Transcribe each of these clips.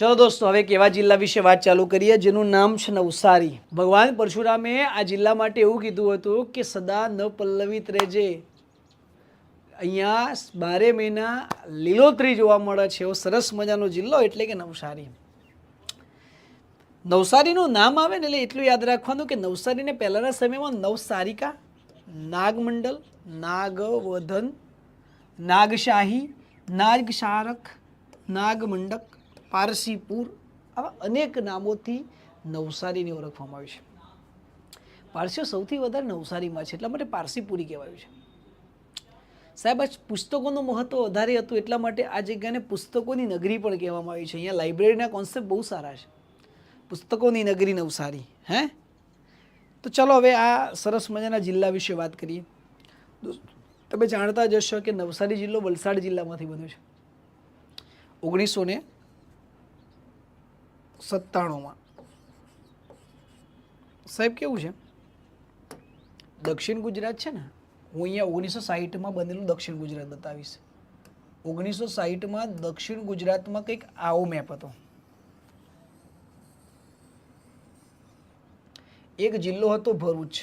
ચલો દોસ્તો, હવે એક એવા જિલ્લા વિશે વાત ચાલુ કરીએ જેનું નામ છે નવસારી. ભગવાન પરશુરામે આ જિલ્લા માટે એવું કીધું હતું કે સદા ન પલ્લવિત રહેજે. અહીંયા બારે મહિના લીલોતરી જોવા મળે છે એવો સરસ મજાનો જિલ્લો એટલે કે નવસારી. નવસારીનું નામ આવે ને એટલે એટલું યાદ રાખવાનું કે નવસારીને પહેલાંના સમયમાં નવસારિકા, નાગમંડલ, નાગવધન, નાગશાહી, નાગશારક નાગમંડક પારસીપુર આવા અનેક નામોથી નવસારીને ઓળખવામાં આવ્યું છે. પારસીઓ સૌથી વધારે નવસારીમાં છે, એટલા માટે પારસીપુરી કહેવાયું છે. સાહેબ, આ પુસ્તકોનું મહત્ત્વ વધારે હતું એટલા માટે આ જગ્યાને પુસ્તકોની નગરી પણ કહેવામાં આવી છે. અહીંયા લાઇબ્રેરીના કોન્સેપ્ટ બહુ સારા છે. પુસ્તકોની નગરી નવસારી, હે? તો ચલો હવે આ સરસ મજાના જિલ્લા વિશે વાત કરીએ. તમે જાણતા જ હશો કે નવસારી જિલ્લો વલસાડ જિલ્લામાંથી બન્યો છે. ઓગણીસો ને સત્તાણુંમાં. સાહેબ, કેવું છે? દક્ષિણ ગુજરાત છે ને, હું અહીંયા ઓગણીસો સાહીઠમાં બનેલું દક્ષિણ ગુજરાત બતાવીશ. ઓગણીસો સાહીઠમાં દક્ષિણ ગુજરાતમાં કંઈક આવો મેપ હતો. એક જિલ્લો હતો ભરૂચ.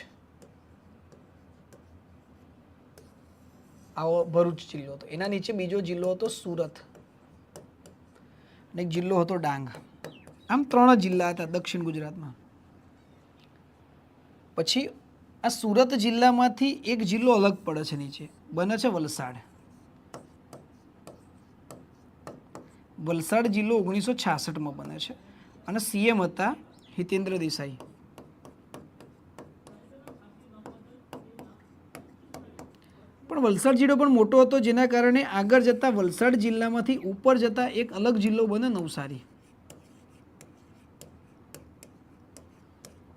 આવો ભરૂચ જિલ્લો હતો. એના નીચે બીજો જિલ્લો હતો સુરત. અને એક જિલ્લો હતો ડાંગ. આમ ત્રણ જિલ્લા હતા દક્ષિણ ગુજરાતમાં. પછી આ સુરત જિલ્લામાંથી એક જિલ્લો અલગ પડે છે નીચે. બને છે વલસાડ. વલસાડ જિલ્લો ઓગણીસો છાસઠમાં બને છે અને સીએમ હતા હિતેન્દ્ર દેસાઈ. પણ વલસાડ જિલ્લો પણ મોટો હતો જેના કારણે આગળ જતા વલસાડ જિલ્લામાંથી ઉપર જતા એક અલગ જિલ્લો બને નવસારી.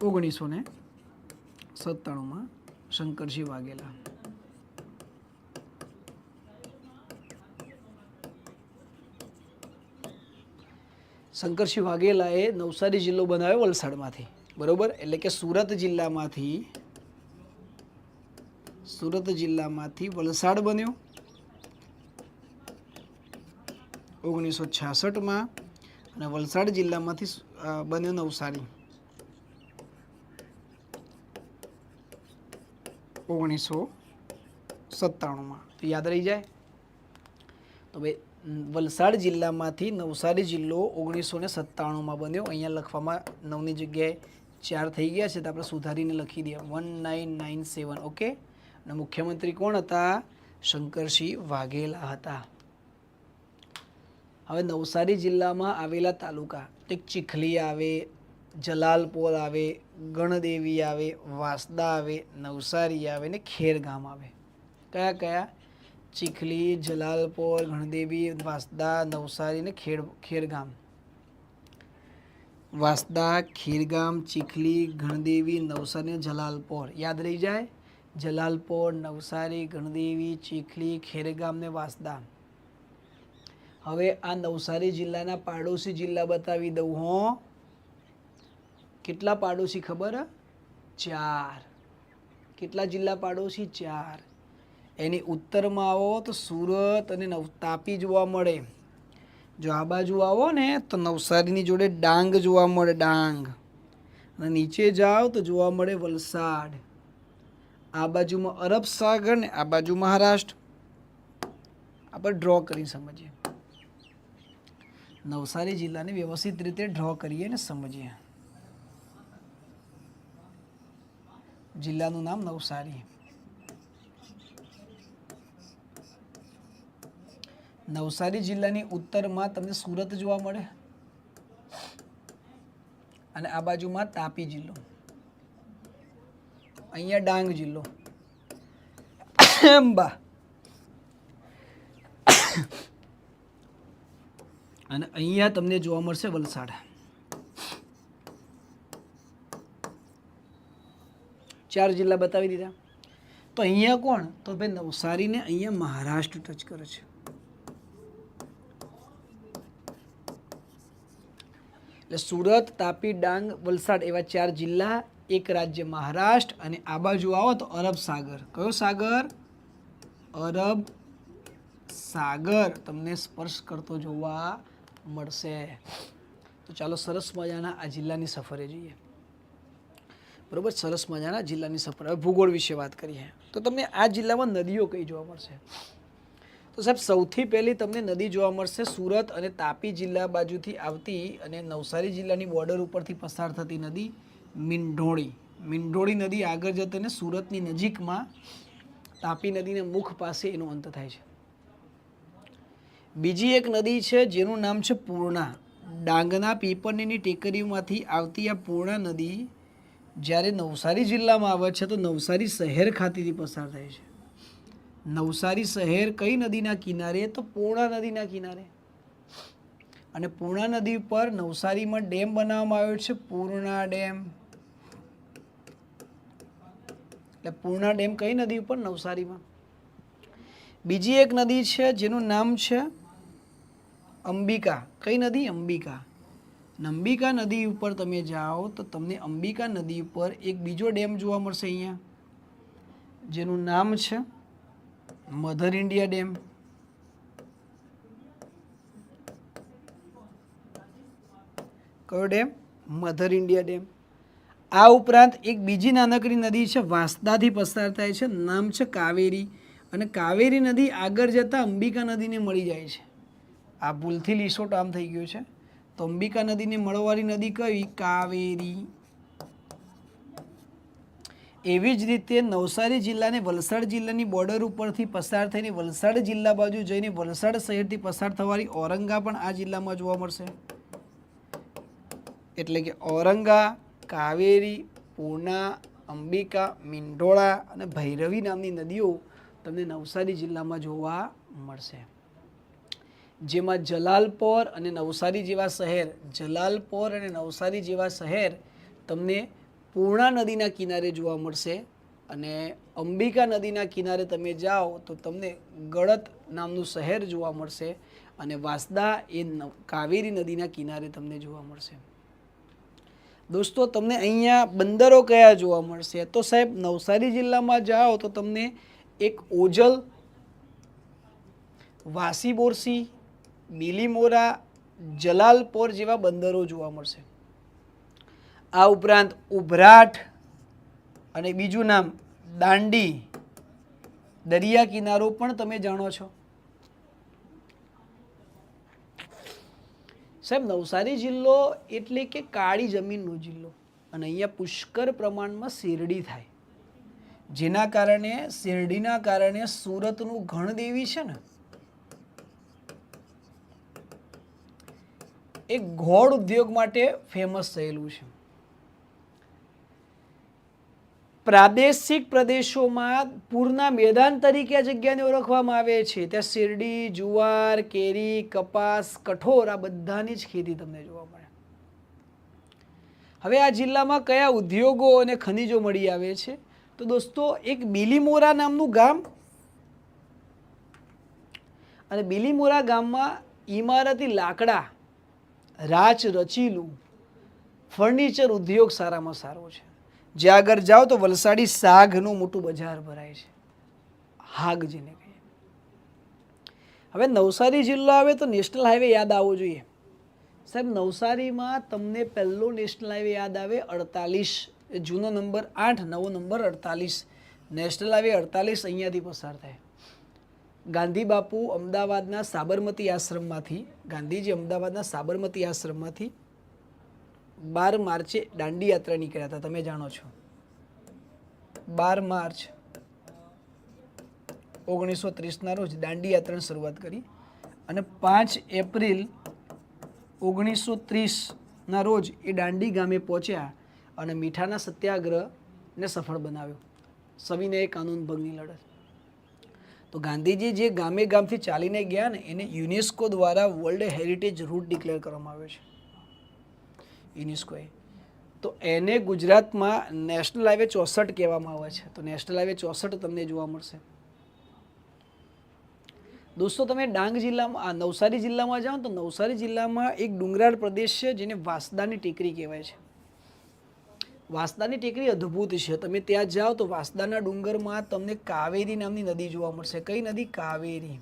ઓગણીસો ને સત્તાણુંમાં શંકરસિંહ વાઘેલા. શંકરસિંહ વાઘેલાએ નવસારી જિલ્લો બનાવ્યો વલસાડમાંથી. બરોબર? એટલે કે સુરત જિલ્લામાંથી સુરત જિલ્લામાંથી વલસાડ બન્યો. ઓગણીસો છાસઠમાં અને વલસાડ જિલ્લામાંથી બન્યો નવસારી. ઓગણીસો સત્તાણુંમાં. તો યાદ રહી જાય? તો ભાઈ વલસાડ જિલ્લામાંથી નવસારી જિલ્લો ઓગણીસો ને સત્તાણુંમાં બન્યો. અહીંયા લખવામાં નવની જગ્યાએ ચાર થઈ ગયા છે, તો આપણે સુધારીને લખી દઈએ. One nine nine seven okay અને મુખ્યમંત્રી કોણ હતા? શંકરસિંહ વાઘેલા હતા. હવે નવસારી જિલ્લામાં આવેલા તાલુકા એક ચીખલી આવે જલાલપોર આવે, ગણદેવી આવે, વાસદા આવે, નવસારી આવે ને ખેરગામ આવે. કયા કયા? ચીખલી જલાલપોર ગણદેવી, વાસદા, નવસારી ને ખેડ, ખેરગામ. વાસદા, ખેરગામ, ચીખલી, ગણદેવી, નવસારી જલાલપોર યાદ રહી જાય? જલાલપોર નવસારી, ગણદેવી, ચીખલી, ખેરગામ ને વાસદા. હવે આ નવસારી જિલ્લાના પાડોશી જિલ્લા બતાવી દઉં હો. કેટલા પાડોશી ખબર ચાર. કેટલા જિલ્લા પાડોશી? ચાર. એની ઉત્તરમાં આવો તો સુરત અને નવ, તાપી જોવા મળે. જો આ બાજુ આવો ને, તો નવસારીની જોડે ડાંગ જોવા મળે, ડાંગ. અને નીચે જાઓ તો જોવા મળે વલસાડ. આ બાજુમાં અરબ સાગર ને આ બાજુ મહારાષ્ટ્ર. આપણે ડ્રો કરી સમજીએ. નવસારી જિલ્લાને વ્યવસ્થિત રીતે ડ્રો કરીએ ને સમજીએ. જિલ્લાનું નામ નવસારી. નવસારી જિલ્લાની ઉત્તરમાં તમને સુરત જોવા મળે. અને આ બાજુમાં તાપી જિલ્લો. અહીંયા ડાંગ જિલ્લો. બા. અને અહીંયા તમને જોવા મળશે વલસાડ. ચાર જિલ્લા બતાવી દીધા. તો અહીંયા કોણ? તો ભાઈ નવસારીને અહીંયા મહારાષ્ટ્ર ટચ કરે છે. એટલે સુરત, તાપી, ડાંગ, વલસાડ એવા ચાર જિલ્લા, એક રાજ્ય મહારાષ્ટ્ર અને આ બાજુ આવો તો અરબ સાગર. કયો સાગર? અરબ સાગર. તમને સ્પર્શ કરતો જોવા મળશે. તો ચાલો સરસ મજાના આ જિલ્લાની સફરે જઈએ. બરોબર? સરસ મજાના જિલ્લાની સફર. હવે ભૂગોળ વિશે વાત કરીએ. તો તમને આ જિલ્લામાં નદીઓ કઈ જોવા મળશે? તો સાહેબ, સૌથી પહેલી તમને નદી જોવા મળશે સુરત અને તાપી જિલ્લા બાજુથી આવતી અને નવસારી જિલ્લાની બોર્ડર ઉપરથી પસાર થતી નદી મીંઢોળી. મીંઢોળી નદી આગળ જતી અને સુરતની નજીકમાં તાપી નદીના મુખ પાસે એનો અંત થાય છે. બીજી એક નદી છે, જેનું નામ છે પૂર્ણા. ડાંગના પીપળની ટેકરીઓમાંથી આવતી આ પૂર્ણા નદી જ્યારે નવસારી જિલ્લામાં આવે છે તો નવસારી શહેર ખાતેથી પસાર થાય છે. નવસારી શહેર કઈ નદીના કિનારે? તો પૂર્ણા નદીના કિનારે. અને પૂર્ણા નદી પર નવસારીમાં ડેમ બનાવવામાં આવ્યો છે, પૂર્ણા ડેમ. એટલે પૂર્ણા ડેમ કઈ નદી ઉપર? નવસારીમાં. બીજી એક નદી છે, જેનું નામ છે અંબિકા. કઈ નદી? અંબિકા. અને અંબિકા નદી ઉપર તમે જાઓ તો તમને અંબિકા નદી ઉપર એક બીજો ડેમ જોવા મળશે અહીંયા. જેનું નામ છે મધર ઇન્ડિયા ડેમ. કયો ડેમ? Mother India dam. આ ઉપરાંત એક બીજી નાનકડી નદી છે, વાંસદાથી પસાર થાય છે, નામ છે કાવેરી. અને કાવેરી નદી આગળ જતાં અંબિકા નદીને મળી જાય છે. આ ભૂલથી લીસોટ આમ થઈ ગયો છે. તો અંબિકા નદીને મળવાળી નદી કઈ? કાવેરી. એવી જ રીતે નવસારી જિલ્લાને વલસાડ જિલ્લાની બોર્ડર ઉપરથી પસાર થઈને વલસાડ જિલ્લા બાજુ જઈને વલસાડ શહેરથી પસાર થવાની ઔરંગા પણ આ જિલ્લામાં જોવા મળશે. એટલે કે ઔરંગા, કાવેરી પૂર્ણા અંબિકા, મીંઢોળા અને ભૈરવી નામની નદીઓ તમને નવસારી જિલ્લામાં જોવા મળશે. જેમાં જલાલપોર અને નવસારી જેવા શહેર, જલાલપોર અને નવસારી જેવા શહેર તમને પૂર્ણા નદીના કિનારે જોવા મળશે અને અંબિકા નદીના કિનારે તમે જાઓ તો તમને ગળત નામનું શહેર જોવા મળશે અને વાંસદા એ કાવેરી નદીના કિનારે તમને જોવા મળશે. દોસ્તો, તમને અહીંયા બંદરો કયા જોવા મળશે? તો સાહેબ, નવસારી જિલ્લામાં જાઓ તો તમને એક ઓજલ, વાસી બોરસી બીલીમોરા જલાલપોર જેવા બંદરો જોવા મળશે. આ ઉપરાંત ઉભરાટ અને બીજું નામ દાંડી દરિયા કિનારો પણ તમે જાણો છો. સાહેબ, નવસારી જિલ્લો એટલે કે કાળી જમીનનો જિલ્લો અને અહીંયા પુષ્કળ પ્રમાણમાં શેરડી થાય. જેના કારણે, શેરડીના કારણે સુરતનું ઘણદેવી છે ને એ ઘોડ ઉદ્યોગ માટે ફેમસ થયેલું છે. પ્રાદેશિક પ્રદેશોમાં પૂરના મેદાન તરીકે આ જગ્યાને ઓળખવામાં આવે છે. ત્યાં શેરડી, જુવાર, કેરી, કપાસ, કઠોર આ બધાની જ ખેતી તમને જોવા મળે. હવે આ જિલ્લામાં કયા ઉદ્યોગો અને ખનિજો મળી આવે છે? તો દોસ્તો, એક બિલીમોરા નામનું ગામ. અને બિલીમોરા ગામમાં ઇમારતી લાકડા રાચ રચીલું. ફર્નિચર ઉદ્યોગ સારામાં સારો છે. જ્યાં આગળ જાઓ તો વલસાડી સાઘનું મોટું બજાર ભરાય છે. હાગ જેને કહીએ. હવે નવસારી જિલ્લો આવે તો નેશનલ હાઈવે યાદ આવવો જોઈએ. સાહેબ, નવસારીમાં તમને પહેલો નેશનલ હાઈવે યાદ આવે અડતાલીસ જૂનો નંબર આઠ, નવો નંબર અડતાલીસ. નેશનલ હાઈવે અડતાલીસ અહીંયાથી પસાર થાય. ગાંધી બાપુ અમદાવાદના સાબરમતી આશ્રમમાંથી, ગાંધીજી અમદાવાદના સાબરમતી આશ્રમમાંથી બાર માર્ચે દાંડી યાત્રા નીકળ્યા હતા. તમે જાણો છો? બાર માર્ચ ઓગણીસો ત્રીસના રોજ દાંડી યાત્રાની શરૂઆત કરી અને પાંચ એપ્રિલ ઓગણીસો ત્રીસના રોજ એ દાંડી ગામે પહોંચ્યા અને મીઠાના સત્યાગ્રહને સફળ બનાવ્યો. સવિનય કાનૂન ભંગની લડત. તો ગાંધીજી જે ગામે ગામથી ચાલીને ગયા ને, એને યુનેસ્કો દ્વારા વર્લ્ડ હેરિટેજ રૂટ ડિક્લેર કરવામાં આવ્યો છે. યુનેસ્કોએ. તો એને ગુજરાતમાં નેશનલ હાઈવે ચોસઠ કહેવામાં આવે છે. તો નેશનલ હાઈવે ચોસઠ તમને જોવા મળશે. દોસ્તો, તમે ડાંગ જિલ્લામાં નવસારી જિલ્લામાં જાઓ તો નવસારી જિલ્લામાં એક ડુંગરાળ પ્રદેશ છે જેને વાંસદાની ટેકરી કહેવાય છે. વાંસદાની ટેકરી અદ્ભુત છે. તમે ત્યાં જાઓ તો વાંસદાના ડુંગરમાં તમને કાવેરી નામની નદી જોવા મળશે. કઈ નદી? કાવેરી.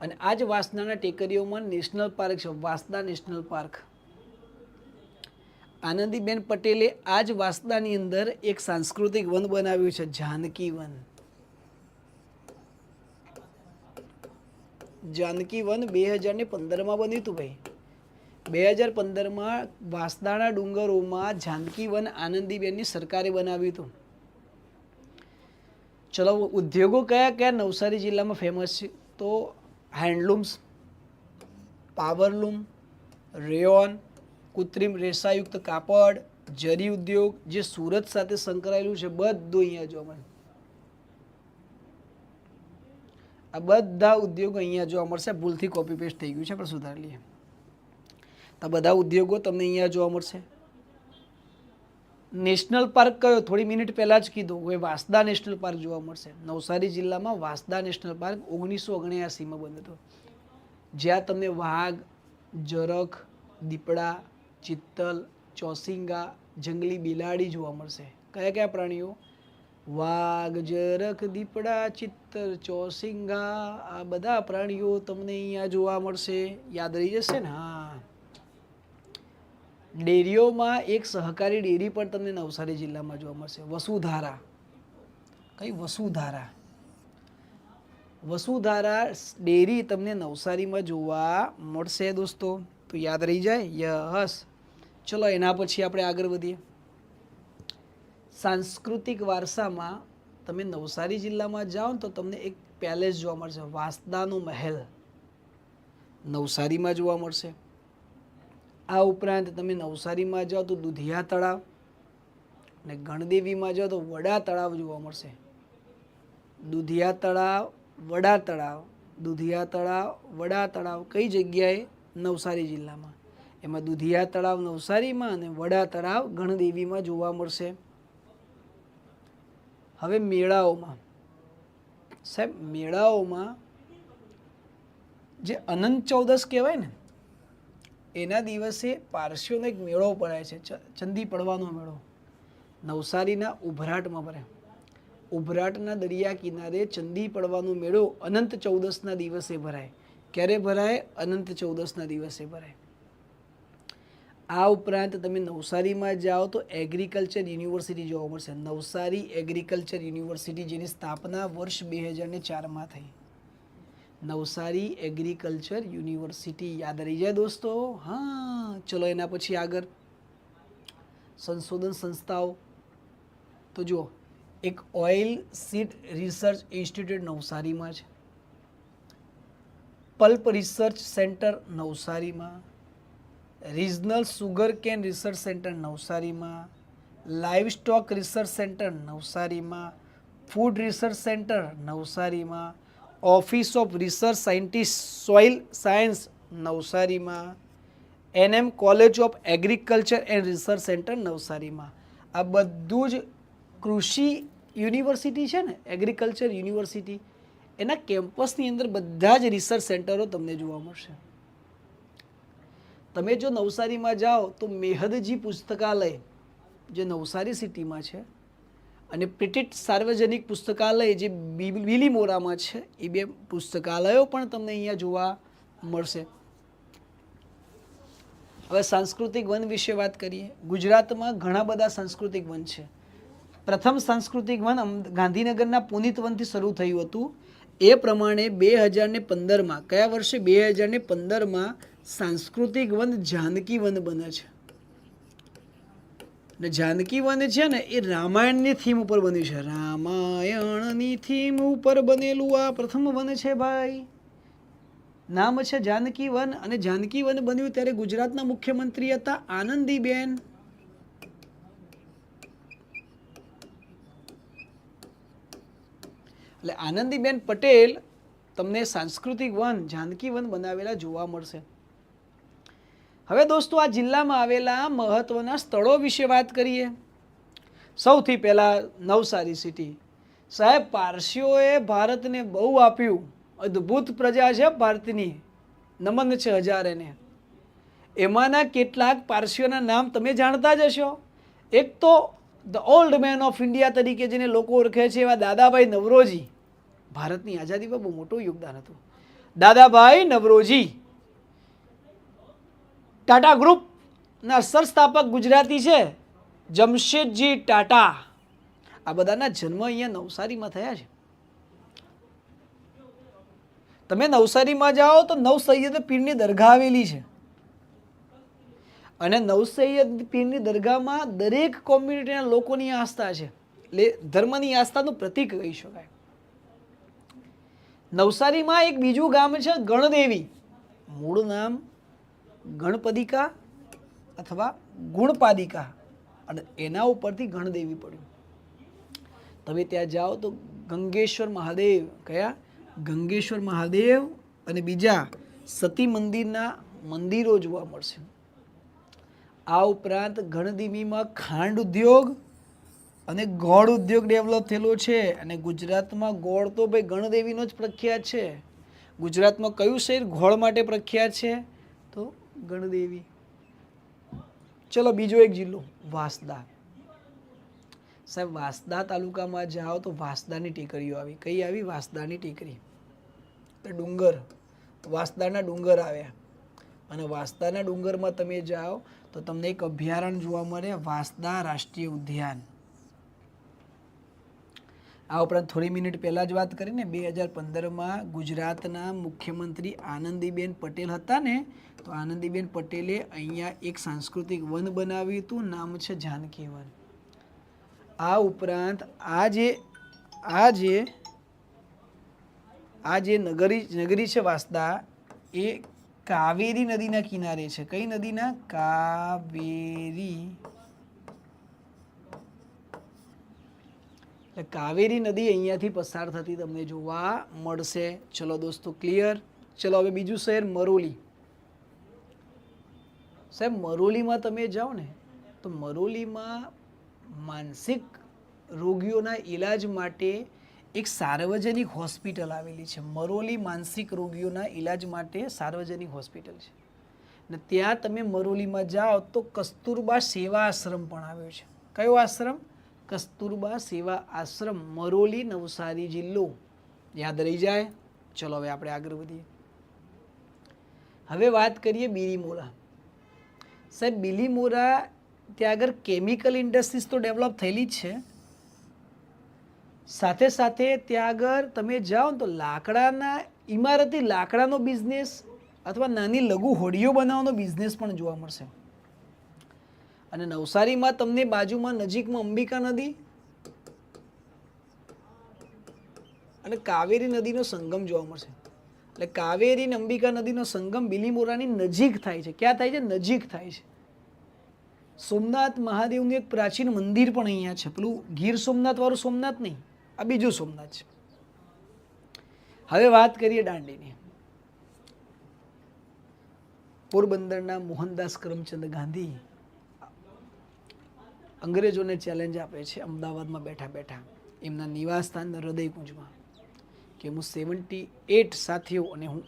અને આ જ વાસદાના ટેકરીઓમાં નેશનલ પાર્ક છે. Vasda national park. આનંદીબેન પટેલે આ જ વાસદાની અંદર એક સાંસ્કૃતિક વન બનાવ્યું છે. જાનકી વન. જાનકી વન બે હજાર ને પંદરમાં બન્યું હતું ભાઈ. બે હજાર પંદરમાં વાંસદાણા ડુંગરોમાં જાનકી વન આનંદીબેનની સરકારે બનાવ્યું હતું. ચલો, ઉદ્યોગો કયા કયા નવસારી જિલ્લામાં ફેમસ છે? તો હેન્ડલૂમ્સ પાવરલૂમ રેયોન કૃત્રિમ રેસાયુક્ત કાપડ, જરી ઉદ્યોગ જે સુરત સાથે સંકળાયેલું છે, બધું અહીંયા જોવા મળે. આ બધા ઉદ્યોગો અહીંયા જોવા મળશે. ભૂલથી કોપી પેસ્ટ થઈ ગયું છે પણ સુધારી લઈએ. આ બધા ઉદ્યોગો તમને અહીંયા જોવા મળશે. નેશનલ પાર્ક કયો? થોડી મિનિટ પહેલાં જ કીધું હવે વાંસદા નેશનલ પાર્ક જોવા મળશે. નવસારી જિલ્લામાં વાંસદા નેશનલ પાર્ક ઓગણીસો ઓગણ્યાસીમાં બન્યો હતો. જ્યાં તમને વાઘ, જરખ, દીપડા, ચિત્તલ, ચોસિંગા, જંગલી બિલાડી જોવા મળશે. કયા કયા પ્રાણીઓ? વાઘ, જરખ, દીપડા, ચિત્તલ, ચોસિંગા, આ બધા પ્રાણીઓ તમને અહીંયા જોવા મળશે. યાદ રહી જશે ને? હા. ડેરીઓમાં એક સહકારી ડેરી પણ તમને નવસારી જિલ્લામાં જોવા મળશે. વસુધારા. કઈ વસુધારા? વસુધારા ડેરી તમને નવસારીમાં જોવા મળશે દોસ્તો. તો યાદ રહી જાય? યસ. ચલો, એના પછી આપણે આગળ વધીએ. સાંસ્કૃતિક વારસામાં તમે નવસારી જિલ્લામાં જાઓ તો તમને એક પેલેસ જોવા મળશે. વાંસદાનો મહેલ. નવસારીમાં જોવા મળશે. આ ઉપરાંત તમે નવસારીમાં જાઓ તો દુધિયા તળાવ અને ગણદેવીમાં જાઓ તો વડા તળાવ જોવા મળશે. દુધિયા તળાવ, વડા તળાવ, દુધિયા તળાવ, વડા તળાવ કઈ જગ્યાએ? નવસારી જિલ્લામાં. એમાં દુધિયા તળાવ નવસારીમાં અને વડા તળાવ ગણદેવીમાં જોવા મળશે. હવે મેળાઓમાં. સાહેબ, મેળાઓમાં જે અનંત ચૌદસ કહેવાય ને એના દિવસે પારસીઓનો એક મેળો ભરાય છે ચંદી પડવાનો મેળો. નવસારીના ઉભરાટમાં ભરાય. ઉભરાટના દરિયા કિનારે ચંદી પડવાનો મેળો અનંત ચૌદસના દિવસે ભરાય. ક્યારે ભરાય? અનંત ચૌદસના દિવસે ભરાય. આ ઉપરાંત તમે નવસારીમાં જાઓ તો એગ્રીકલ્ચર યુનિવર્સિટી જોવા મળશે. નવસારી એગ્રીકલ્ચર યુનિવર્સિટી જેની સ્થાપના વર્ષ બે હજાર ને ચારમાં થઈ. નવસારી એગ્રીકલ્ચર યુનિવર્સિટી યાદ રહી જાય દોસ્તો. હા, ચલો એના પછી આગળ. સંશોધન સંસ્થાઓ. તો જુઓ, એક ઓઇલ સીડ રિસર્ચ ઇન્સ્ટિટ્યૂટ નવસારીમાં છે. પલ્પ રિસર્ચ સેન્ટર નવસારીમાં. Regional sugar cane research centre નવસારીમાં. લાઇવ સ્ટોક રિસર્ચ સેન્ટર નવસારીમાં. ફૂડ રિસર્ચ સેન્ટર નવસારીમાં. Office of research scientist soil science, નવસારીમાં. NM college of agriculture and research centre, નવસારીમાં. આ બધું જ કૃષિ યુનિવર્સિટી છે ને, એગ્રીકલ્ચર યુનિવર્સિટી, એના કેમ્પસની અંદર બધા જ રિસર્ચ સેન્ટરો તમને જોવા મળશે. તમે જો નવસારીમાં જાઓ તો મેહદજી પુસ્તકાલય, જે નવસારી સિટીમાં છે અને પ્રિટિટ સાર્વજનિક પુસ્તકાલય જે બીલીમોરામાં છે, એ બે પુસ્તકાલયો પણ તમને અહીંયા જોવા મળશે. હવે સાંસ્કૃતિક વન વિશે વાત કરીએ. ગુજરાતમાં ઘણા બધા સાંસ્કૃતિક વન છે. પ્રથમ સાંસ્કૃતિક વન ગાંધીનગરના પુનિત વનથી શરૂ થયું હતું. એ પ્રમાણે બે હજાર ને પંદરમાં, કયા વર્ષે બે હજાર ને પંદરમાં સાંસ્કૃતિક વન જાનકી વન બને છે? ને જાનકી વન છે ને, એ રામાયણની થીમ ઉપર બન્યું છે. રામાયણની થીમ ઉપર બનેલું આ પ્રથમ વન છે ભાઈ. નામ છે જાનકી વન અને જાનકી વન બન્યું ત્યારે ગુજરાતના મુખ્યમંત્રી હતા આનંદીબેન. એટલે આનંદીબેન પટેલ તમને સાંસ્કૃતિક વન જાનકી વન બનાવેલા જોવા મળશે. હવે દોસ્તો, આ જિલ્લામાં આવેલા મહત્ત્વના સ્થળો વિશે વાત કરીએ. સૌથી પહેલાં નવસારી સિટી. સાહેબ, પારસીઓએ ભારતને બહુ આપ્યું. અદ્ભુત પ્રજા છે ભારતની. નમન છે હજારેને એમાંના કેટલાક પારસીઓના નામ તમે જાણતા જ હશો. એક તો the old man of India તરીકે જેને લોકો ઓળખે છે એવા દાદાભાઈ નવરોજી. ભારતની આઝાદીમાં બહુ મોટું યોગદાન હતું. દાદાભાઈ નવરોજી. ટાટા ગ્રુપના સરસ્થાપક ગુજરાતી છે જમશેદજી ટાટા. આ બધાના જન્મ અહીંયા નવસારીમાં થયા છે. તમે નવસારીમાં જાઓ તો નવ સૈયદ પીરની દરગાહ આવેલી છે. અને નવ સૈયદ પીરની દરગાહમાં દરેક કોમ્યુનિટીના લોકોની આસ્થા છે. એટલે ધર્મની આસ્થાનું પ્રતીક કહી શકાય. નવસારીમાં એક બીજું ગામ છે ગણદેવી. મૂળ નામ ગણપદિકા અથવા ગુણપાદિકા અને એના ઉપરથી ગણદેવી પડ્યું. તમે ત્યાં જાઓ તો ગંગેશ્વર મહાદેવ કયા? ગંગેશ્વર મહાદેવ અને બીજા સતી મંદિરના મંદિરો જોવા મળશે. આ ઉપરાંત ગણદેવીમાં ખાંડ ઉદ્યોગ અને ગોળ ઉદ્યોગ ડેવલપ થયેલો છે અને ગુજરાતમાં ગોળ તો ભાઈ ગણદેવીનો જ પ્રખ્યાત છે. ગુજરાતમાં કયું શહેર ગોળ માટે પ્રખ્યાત છે? તો ગણદેવી. ચલો બીજો એક જિલ્લો, વાંસદા. સાહેબ, વાંસદા તાલુકામાં જાઓ તો વાંસદાની ટેકરીઓ આવી. કઈ આવી? વાંસદાની ટેકરી. તો ડુંગર. વાંસદાના ડુંગર આવ્યા. અને વાંસદાના ડુંગરમાં તમે જાઓ તો તમને એક અભયારણ્ય જોવા મળે, વાંસદા રાષ્ટ્રીય ઉદ્યાન. આ ઉપરાંત થોડી મિનિટ પહેલાં જ વાત કરીને બે હજાર પંદરમાં ગુજરાતના મુખ્યમંત્રી આનંદીબેન પટેલ હતા ને, તો આનંદીબેન પટેલે અહીંયા એક સાંસ્કૃતિક વન બનાવ્યું હતું, નામ છે જાનકી વન આ ઉપરાંત આ જે આ જે આ જે નગરી નગરી છે વાસદા, એ કાવેરી નદીના કિનારે છે. કઈ નદીના? કાવેરી એટલે કાવેરી નદી અહીંયાથી પસાર થતી તમને જોવા મળશે. ચલો દોસ્તો ક્લિયર ચલો હવે બીજું શહેર મરોલી. સાહેબ, મરોલીમાં તમે જાઓ ને, તો મરોલીમાં માનસિક રોગીઓના ઈલાજ માટે એક સાર્વજનિક હોસ્પિટલ આવેલી છે. મરોલી માનસિક રોગીઓના ઈલાજ માટે સાર્વજનિક હોસ્પિટલ છે. ને ત્યાં તમે મરોલીમાં જાઓ તો કસ્તુરબા સેવા આશ્રમ પણ આવ્યો છે. કયો આશ્રમ? કસ્તુરબા સેવા આશ્રમ, મરોલી, નવસારી જિલ્લો. યાદ રહી જાય? ચલો હવે આપણે આગળ વધીએ. હવે વાત કરીએ બીલીમોરા. સાહેબ, બીલીમોરા ત્યાં આગળ કેમિકલ ઇન્ડસ્ટ્રીઝ તો ડેવલપ થયેલી જ છે. સાથે સાથે ત્યાં આગળ તમે જાઓ તો લાકડાના ઇમારતી લાકડાનો બિઝનેસ અથવા નાની લઘુ હોડીઓ બનાવવાનો બિઝનેસ પણ જોવા મળશે. અને નવસારીમાં તમને બાજુમાં નજીકમાં અંબિકા નદી? અને કાવેરી નદીનો સંગમ જોવા મળશે. એટલે કાવેરી અને અંબિકા નદીનો સંગમ બિલીમોરાની નજીક થાય છે. ક્યાં થાય છે? નજીક થાય છે. સોમનાથ મહાદેવનું એક પ્રાચીન મંદિર પણ અહીંયા છે. પેલું ગીર સોમનાથ વાળું સોમનાથ નહીં, આ બીજું સોમનાથ છે. હવે વાત કરીએ દાંડીની. પોરબંદરના મોહનદાસ કરમચંદ ગાંધી અંગ્રેજોને ચેલેન્જ આપે છે, અમદાવાદમાં બેઠા બેઠા, એમના નિવાસ સ્થાન હૃદયકુંજમાં, કે હું સેવન્ટી એટ સાથીઓ અને હું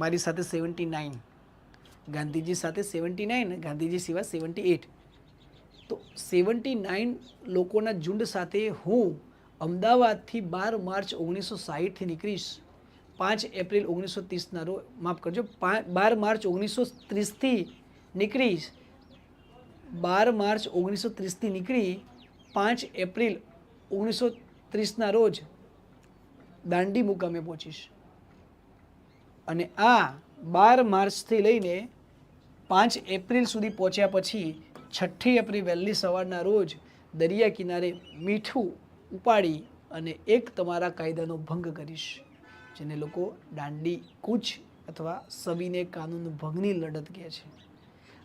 મારી સાથે સેવન્ટી નાઇન ગાંધીજી સાથે સેવન્ટી નાઇન ગાંધીજી સિવાય સેવન્ટી એટ તો સેવન્ટી નાઇન લોકોના ઝુંડ સાથે હું અમદાવાદથી બાર માર્ચ ઓગણીસો સાહીઠથી નીકળીશ. પાંચ એપ્રિલ ઓગણીસો ત્રીસના રોજ, માફ કરજો પાંચ બાર માર્ચ ઓગણીસો ત્રીસથી નીકળીશ. બાર માર્ચ ઓગણીસો ત્રીસથી નીકળી પાંચ એપ્રિલ ઓગણીસો ત્રીસના રોજ દાંડી મુકામે પહોંચીશ. અને આ બાર માર્ચથી લઈને પાંચ એપ્રિલ સુધી પહોંચ્યા પછી છઠ્ઠી એપ્રિલ વહેલી સવારના રોજ દરિયા કિનારે મીઠું ઉપાડી અને એક તમારા કાયદાનો ભંગ કરીશ, જેને લોકો દાંડી કૂચ અથવા સવિને કાનૂન ભંગની લડત કહે છે.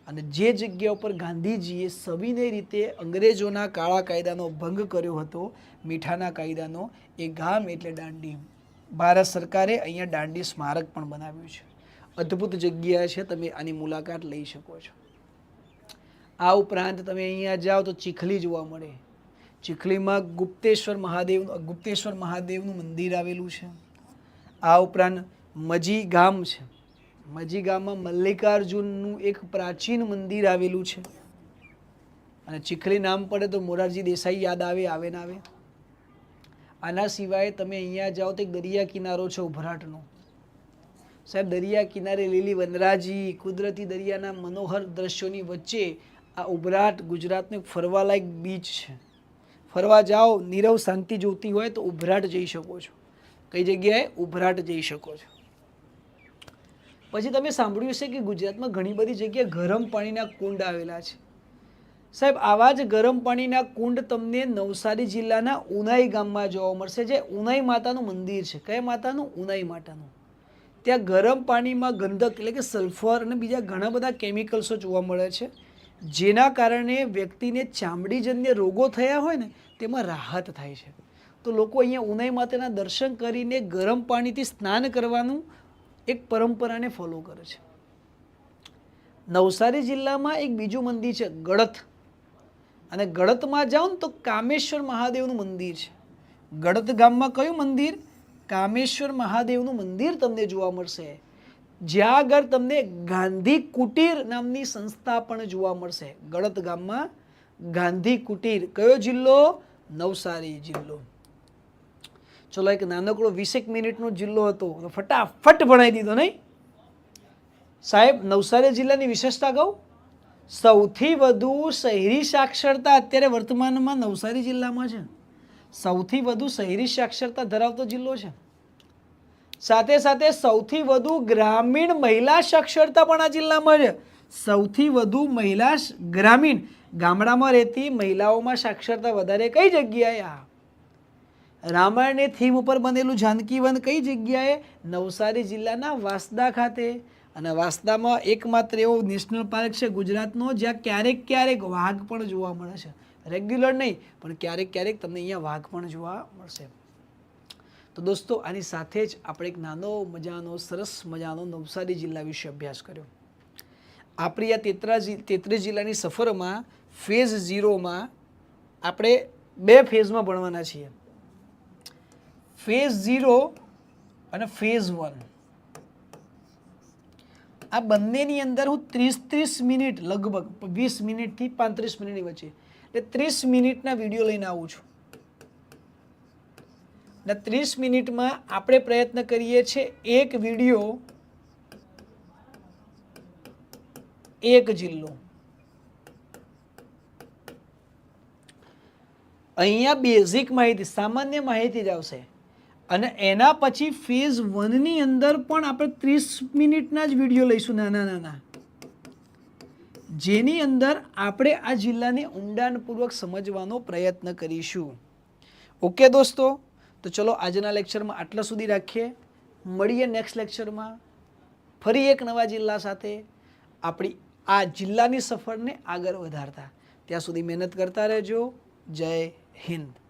અને જે જગ્યા ઉપર ગાંધીજીએ સવિનય રીતે અંગ્રેજોના કાળા કાયદાનો ભંગ કર્યો હતો, મીઠાના કાયદાનો, એ ગામ એટલે દાંડી. ભારત સરકારે અહીંયા દાંડી સ્મારક પણ બનાવ્યું છે. અદ્ભુત જગ્યા છે, તમે આની મુલાકાત લઈ શકો છો. આ ઉપરાંત તમે અહીંયા જાઓ તો ચીખલી જોવા મળે. ચીખલીમાં ગુપ્તેશ્વર મહાદેવ, ગુપ્તેશ્વર મહાદેવનું મંદિર આવેલું છે. આ ઉપરાંત મજી ગામ છે. મજી ગામમાં મલ્લિકાર્જુનનું એક પ્રાચીન મંદિર આવેલું છે. અને ચીખલી નામ પડે તો મોરારજી દેસાઈ યાદ આવે આવે ના આવે. આના સિવાય તમે અહીંયા જાઓ તો દરિયા કિનારો છે ઉભરાટનો. સાહેબ, દરિયા કિનારે લીલી વનરાજી, કુદરતી દરિયાના મનોહર દ્રશ્યોની વચ્ચે આ ઉભરાટ ગુજરાતનું ફરવાલાયક બીચ છે. ફરવા જાઓ, નીરવ શાંતિ જોતી હોય તો ઉભરાટ જઈ શકો છો. કઈ જગ્યાએ? ઉભરાટ જઈ શકો છો. પછી તમે સાંભળ્યું છે કે ગુજરાતમાં ઘણી બધી જગ્યાએ ગરમ પાણીના કુંડ આવેલા છે. સાહેબ, આવા જ ગરમ પાણીના કુંડ તમને નવસારી જિલ્લાના ઉનાઈ ગામમાં જોવા મળશે, જે ઉનાઈ માતાનું મંદિર છે. કયા માતાનું? ઉનાઈ માતાનું. ત્યાં ગરમ પાણીમાં ગંધક એટલે કે સલ્ફર અને બીજા ઘણા બધા કેમિકલ્સો જોવા મળે છે, જેના કારણે વ્યક્તિને ચામડીજન્ય રોગો થયા હોય ને, તેમાં રાહત થાય છે. તો લોકો અહીંયા ઉનાઈ માતાના દર્શન કરીને ગરમ પાણીથી સ્નાન કરવાનું એક પરંપરાને ફોલો કરે છે. નવસારી જિલ્લામાં એક બીજું મંદિર છે ગળથ અને ગળથમાં જાઓ ને તો કામેશ્વર મહાદેવનું મંદિર છે. ગળત ગામમાં કયું મંદિર? કામેશ્વર મહાદેવનું મંદિર તમને જોવા મળશે. જ્યાં આગળ તમને ગાંધી કુટીર નામની સંસ્થા પણ જોવા મળશે. ગળત ગામમાં ગાંધી કુટીર કયો જિલ્લો? નવસારી જિલ્લો. ચલો એક નાનકડો વીસેક મિનિટનો જિલ્લો હતો. ફટાફટ ભણાવી દીધો નહીં? સાહેબ, નવસારી જિલ્લાની વિશેષતા કહું? સૌથી વધુ શહેરી સાક્ષરતા અત્યારે વર્તમાનમાં નવસારી જિલ્લામાં છે. સૌથી વધુ શહેરી સાક્ષરતા ધરાવતો જિલ્લો છે. સાથે સાથે સૌથી વધુ ગ્રામીણ મહિલા સાક્ષરતા પણ આ જિલ્લામાં છે. સૌથી વધુ મહિલા ગ્રામીણ ગામડામાં રહેતી મહિલાઓમાં સાક્ષરતા વધારે કઈ જગ્યાએ? આ રામાયણની થીમ ઉપર બનેલું જાનકીવન કઈ જગ્યાએ? નવસારી જિલ્લાના વાંસદા ખાતે. અને વાંસદામાં એકમાત્ર એવો નેશનલ પાર્ક છે ગુજરાતનો, જ્યાં ક્યારેક ક્યારેક વાઘ પણ જોવા મળે છે. રેગ્યુલર નહીં, પણ ક્યારેક ક્યારેક તમને અહીંયા વાઘ પણ જોવા મળશે. તો દોસ્તો, આની સાથે જ આપણે એક નાનો મજાનો, સરસ મજાનો નવસારી જિલ્લા વિશે અભ્યાસ કર્યો. આપણી આ તેત્રા તેત્રીસ જિલ્લાની સફરમાં ફેઝ ઝીરોમાં આપણે બે ફેઝમાં ભણવાના છીએ. ફેઝ ઝીરો અને ફેઝ વન. આ બંનેની અંદર હું ત્રીસ ત્રીસ મિનિટ, લગભગ વીસ મિનિટથી પાંત્રીસ મિનિટની વચ્ચે, એટલે ત્રીસ મિનિટના વીડિયો લઈને આવું છું. ને ત્રીસ મિનિટમાં આપણે પ્રયત્ન કરીએ છીએ એક વીડિયો, એક જિલ્લો. અહીંયા બેઝિક માહિતી, સામાન્ય માહિતી જ આવશે. અને એના પછી ફેઝ વનની અંદર પણ આપણે ત્રીસ મિનિટના જ વીડિયો લઈશું નાના નાના જેની અંદર આપણે આ જિલ્લાને ઊંડાણપૂર્વક સમજવાનો પ્રયત્ન કરીશું. ઓકે દોસ્તો? તો ચલો આજના લેક્ચરમાં આટલા સુધી રાખીએ. મળીએ નેક્સ્ટ લેક્ચરમાં ફરી એક નવા જિલ્લા સાથે આપણી આ જિલ્લાની સફરને આગળ વધારતા. ત્યાં સુધી મહેનત કરતા રહેજો. જય હિન્દ.